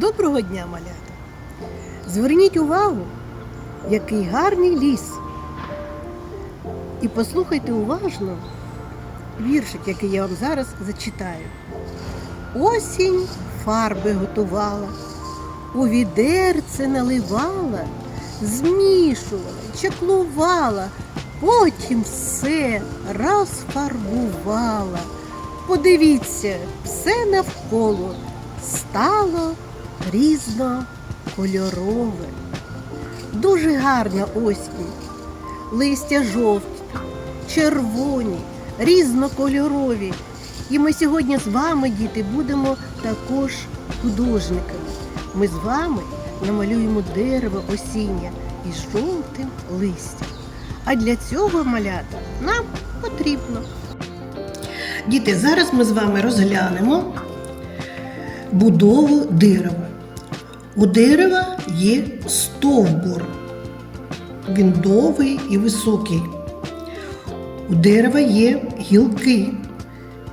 Доброго дня, малята! Зверніть увагу, який гарний ліс. І послухайте уважно віршик, який я вам зараз зачитаю. Осінь фарби готувала, у відерце наливала, змішувала, чаклувала, потім все розфарбувала. Подивіться, все навколо стало різнокольорове. Дуже гарна осінь. Листя жовті, червоні, різнокольорові. І ми сьогодні з вами, діти, будемо також художниками. Ми з вами намалюємо дерево осіння із жовтим листям. А для цього малята нам потрібно. Діти, зараз ми з вами розглянемо будову дерева. У дерева є стовбур. Він довгий і високий. У дерева є гілки.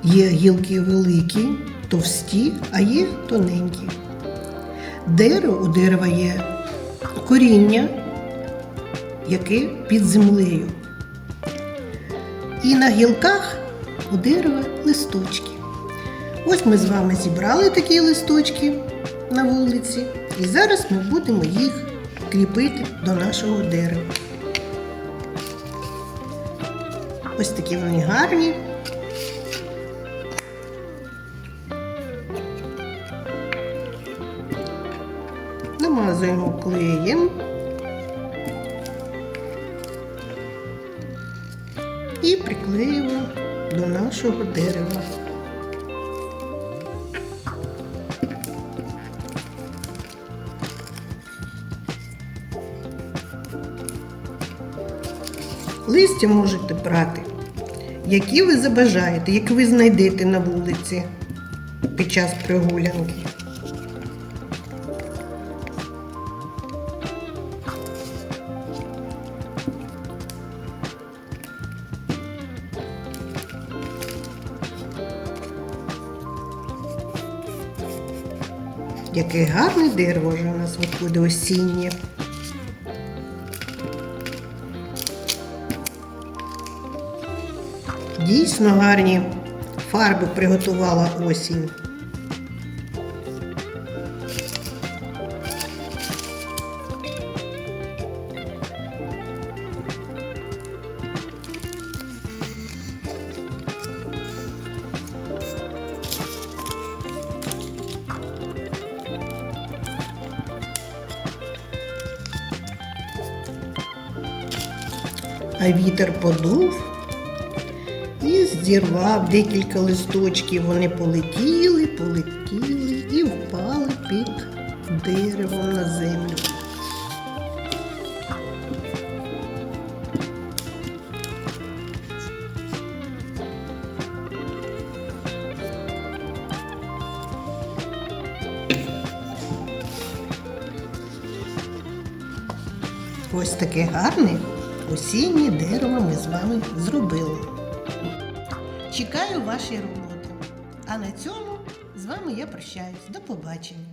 Є гілки великі, товсті, а є тоненькі. Дерево у дерева є коріння, яке під землею. І на гілках у дерева листочки. Ось ми з вами зібрали такі листочки на вулиці, і зараз ми будемо їх кріпити до нашого дерева. Ось такі вони гарні. Намазуємо клеєм. І приклеїмо до нашого дерева. Листя можете брати, які ви забажаєте, які ви знайдете на вулиці під час прогулянки. Яке гарне дерево вже у нас виходить осіннє. Дійсно гарні фарби приготувала осінь. А вітер подув зірвав декілька листочків. Вони полетіли, полетіли і впали під деревом на землю. Ось таке гарне осіннє дерево ми з вами зробили. Чекаю ваші роботи. А на цьому з вами я прощаюсь. До побачення.